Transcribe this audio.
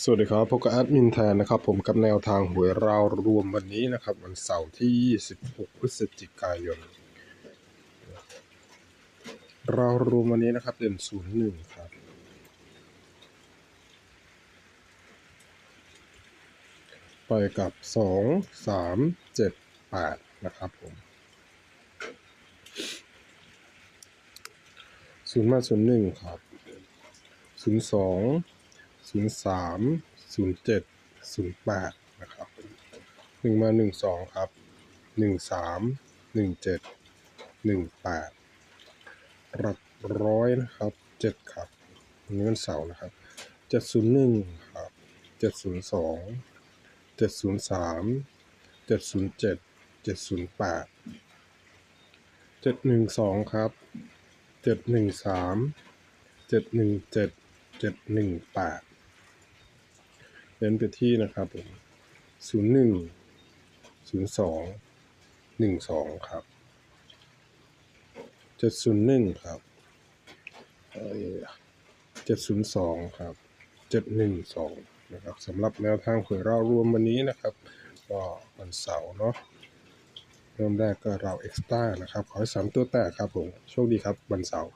สวัสดีครับพบกับแอดมินแทนนะครับ ผมกับแนวทางหวยรารวมวันนี้นะครับ วันเสาร์ที่ 26 พฤศจิกายนรารวมวันนี้นะครับเด่น01 ครับ ไปกับ 2 3 7 8 นะครับผมศูนย์มาศูนย์หนึ่งครับศูนย์สอง ศูนย์สามศูนย์เจ็ดศูนย์แปดนะครับหนึ่งมาหนึ่งสองครับหนึ่งสามหนึ่งเจ็ดหนึ่งแปดหลักร้อยนะครับเจ็ดครับวันนี้วันเสาร์นะครับเจ็ดศูนย์หนึ่งครับเจ็ดศูนย์สองเจ็ดศูนย์สามเจ็ดศูนย์เจ็ดเจ็ดศูนย์แปดเจ็ดหนึ่งสองครับเจ็ดหนึ่งสามเจ็ดหนึ่งเจ็ดเจ็ดหนึ่งแปด เน้นไปที่นะครับผมศูนย์หนึ่งศูนย์สองหนึ่งสองครับเจ็ดศูนย์หนึ่งครับเจ็ดศูนย์สองครับเจ็ดหนึ่งสองนะครับสำหรับแนวทางหวยเรารวมวันนี้นะครับก็วันเสาร์เนาะเริ่มแรกก็เราเอ็กซ์ต้านะครับ ขอให้สามตัวแตกครับผม โชคดีครับวันเสาร์